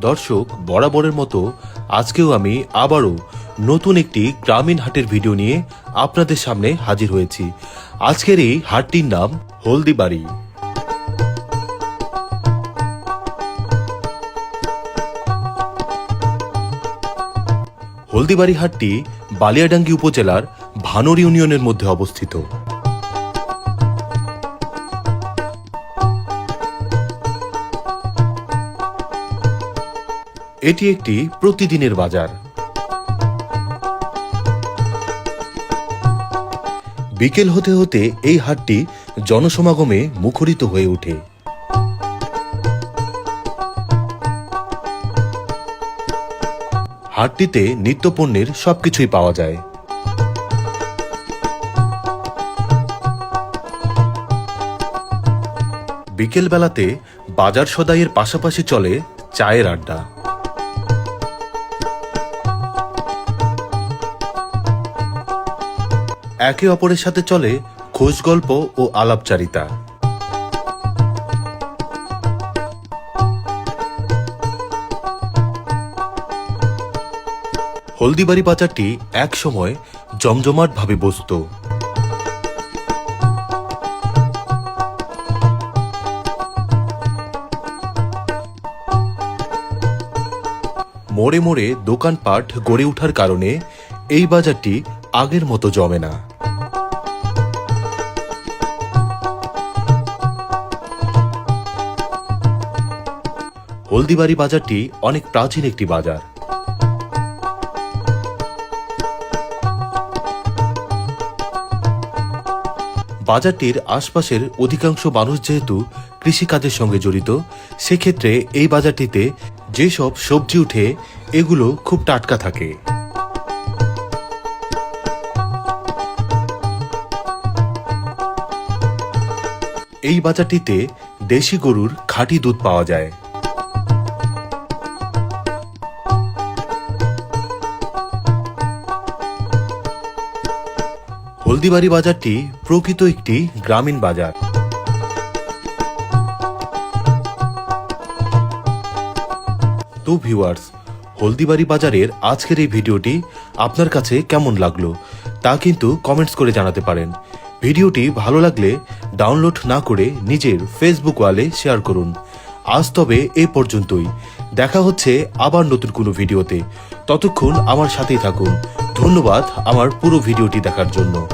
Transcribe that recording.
দর্শক বরাবরের মতো আজকেও আমি আবারও নতুন একটি গ্রামীণ হাটের ভিডিও নিয়ে আপনাদের সামনে হাজির হয়েছি। আজকের এই হাটটির নাম হলদিবাড়ি। হলদিবাড়ি হাটটি বালিয়াডাঙ্গি উপজেলার ভানোর ইউনিয়নের মধ্যে অবস্থিত। এটি একটি প্রতিদিনের বাজার। বিকেল হতে হতে এই হাটটি জনসমাগমে মুখরিত হয়ে ওঠে। হাটটিতে নিত্যপণ্যের সবকিছুই পাওয়া যায়। বিকেল বেলাতে বাজার সদাইয়ের পাশাপাশি চলে চায়ের আড্ডা। একে অপরের সাথে চলে খোঁজ গল্প ও আলাপচারিতা। হলদিবাড়ি বাজারটি এক সময় জমজমাট ভাবে বসত। মোড়ে মোড়ে দোকানপাট গড়ে ওঠার কারণে এই বাজারটি আগের মতো জমে না। হলদিবাড়ি বাজারটি অনেক প্রাচীন একটি বাজার। বাজারটির আশপাশের অধিকাংশ মানুষ যেহেতু কৃষিকাজের সঙ্গে জড়িত, সেক্ষেত্রে এই বাজারটিতে যেসব সবজি উঠে, এগুলো খুব টাটকা থাকে। এই বাজারটিতে দেশি গরুর খাঁটি দুধ পাওয়া যায়। হলদিবাড়ি বাজারটি প্রকৃত একটি গ্রামীণ বাজার। তো ভিউয়ার্স, হলদিবাড়ি বাজারের আজকের এই ভিডিওটি আপনার কাছে কেমন লাগল তা কিন্তু কমেন্টস করে জানাতে পারেন। ভিডিওটি ভালো লাগলে ডাউনলোড না করে নিজের ফেসবুক ওয়ালে শেয়ার করুন। আজ তবে এ পর্যন্তই। দেখা হচ্ছে আবার নতুন কোনো ভিডিওতে। ততক্ষণ আমার সাথেই থাকুন। ধন্যবাদ আমার পুরো ভিডিওটি দেখার জন্য।